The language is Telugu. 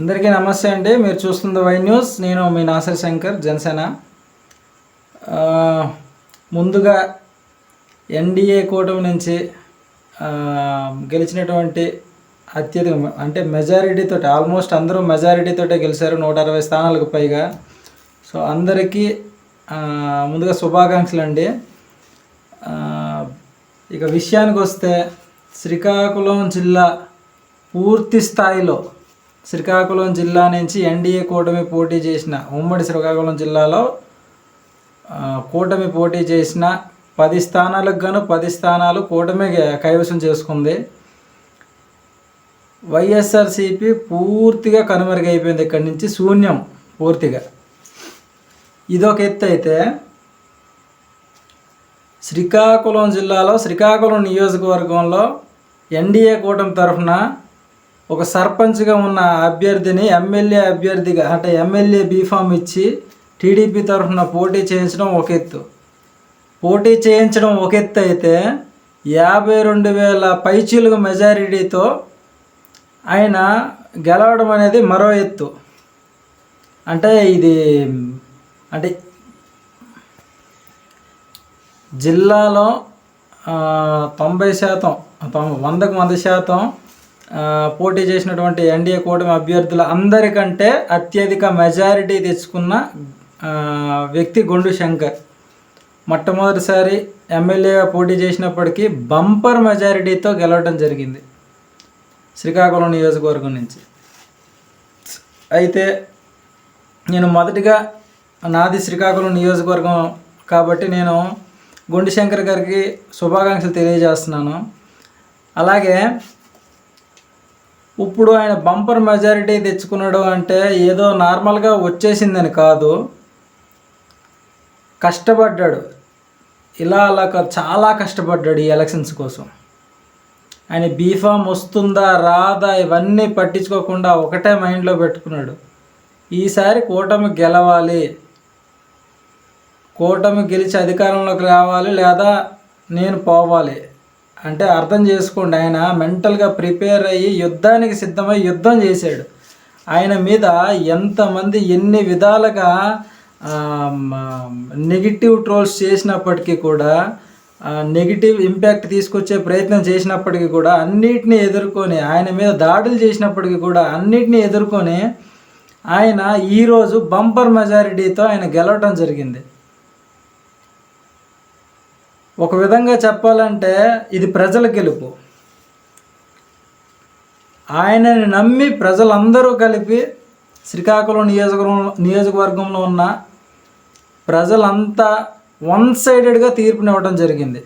అందరికీ నమస్తే అండి. మీరు చూస్తుంది వై న్యూస్. నేను మీ నాసర్ శంకర్ జనసేన. ముందుగా ఎన్డీఏ కూటమి నుంచి గెలిచినటువంటి అత్యధిక అంటే మెజారిటీతో ఆల్మోస్ట్ అందరూ మెజారిటీతో గెలిచారు. నూట అరవై స్థానాలకు పైగా. సో అందరికీ ముందుగా శుభాకాంక్షలు అండి. ఇక విషయానికి వస్తే శ్రీకాకుళం జిల్లా పూర్తి స్థాయిలో శ్రీకాకుళం జిల్లా నుంచి ఎన్డీఏ కూటమి పోటీ చేసిన ఉమ్మడి శ్రీకాకుళం జిల్లాలో కూటమి పోటీ చేసిన పది స్థానాలకు గాను పది స్థానాలు కూటమి కైవసం చేసుకుంది. వైఎస్ఆర్సిపి పూర్తిగా కనుమరుగైపోయింది ఇక్కడి నుంచి శూన్యం పూర్తిగా. ఇదొక ఎత్తు అయితే శ్రీకాకుళం జిల్లాలో శ్రీకాకుళం నియోజకవర్గంలో ఎన్డీఏ కూటమి తరఫున ఒక సర్పంచ్గా ఉన్న అభ్యర్థిని ఎమ్మెల్యే అభ్యర్థిగా అంటే ఎమ్మెల్యే బీఫామ్ ఇచ్చి టీడీపీ తరఫున పోటీ చేయించడం ఒక ఎత్తు. పోటీ చేయించడం ఒక ఎత్తు అయితే యాభై రెండు వేల పైచీలుగు మెజారిటీతో ఆయన గెలవడం అనేది మరో ఎత్తు. అంటే ఇది అంటే జిల్లాలో తొంభై శాతం వందకు వంద శాతం పోటీ చేసినటువంటి ఎన్డీఏ కూటమి అభ్యర్థుల అందరికంటే అత్యధిక మెజారిటీ తెచ్చుకున్న వ్యక్తి గొండు శంకర్. మొట్టమొదటిసారి ఎమ్మెల్యేగా పోటీ చేసినప్పటికీ బంపర్ మెజారిటీతో గెలవడం జరిగింది శ్రీకాకుళం నియోజకవర్గం నుంచి. అయితే నేను మొదటిగా నాది శ్రీకాకుళం నియోజకవర్గం కాబట్టి నేను గుండు శంకర్ గారికి శుభాకాంక్షలు తెలియజేస్తున్నాను. అలాగే ఇప్పుడు ఆయన బంపర్ మెజారిటీ తెచ్చుకున్నాడు అంటే ఏదో నార్మల్గా వచ్చేసిందని కాదు. కష్టపడ్డాడు. ఇలా అలా చాలా కష్టపడ్డాడు ఈ ఎలక్షన్స్ కోసం. ఆయన బీఫామ్ వస్తుందా రాదా ఇవన్నీ పట్టించుకోకుండా ఒకటే మైండ్లో పెట్టుకున్నాడు. ఈసారి కూటమి గెలవాలి. కూటమి గెలిచి అధికారంలోకి రావాలి లేదా నేను పోవాలి. అంటే అర్థం చేసుకోండి ఆయన మెంటల్గా ప్రిపేర్ అయ్యి యుద్ధానికి సిద్ధమై యుద్ధం చేశాడు. ఆయన మీద ఎంతమంది ఎన్ని విధాలుగా నెగిటివ్ ట్రోల్స్ చేసినప్పటికీ కూడా నెగిటివ్ ఇంపాక్ట్ తీసుకొచ్చే ప్రయత్నం చేసినప్పటికీ కూడా అన్నిటిని ఎదుర్కొని ఆయన మీద దాడులు చేసినప్పటికీ కూడా అన్నిటిని ఎదుర్కొని ఆయన ఈరోజు బంపర్ మెజారిటీతో ఆయన గెలవటం జరిగింది. ఒక విధంగా చెప్పాలంటే ఇది ప్రజల గెలుపు. ఆయనని నమ్మి ప్రజలందరూ కలిపి శ్రీకాకుళం నియోజకవర్గం నియోజకవర్గంలో ఉన్న ప్రజలంతా వన్ సైడెడ్గా తీర్పునివ్వడం జరిగింది.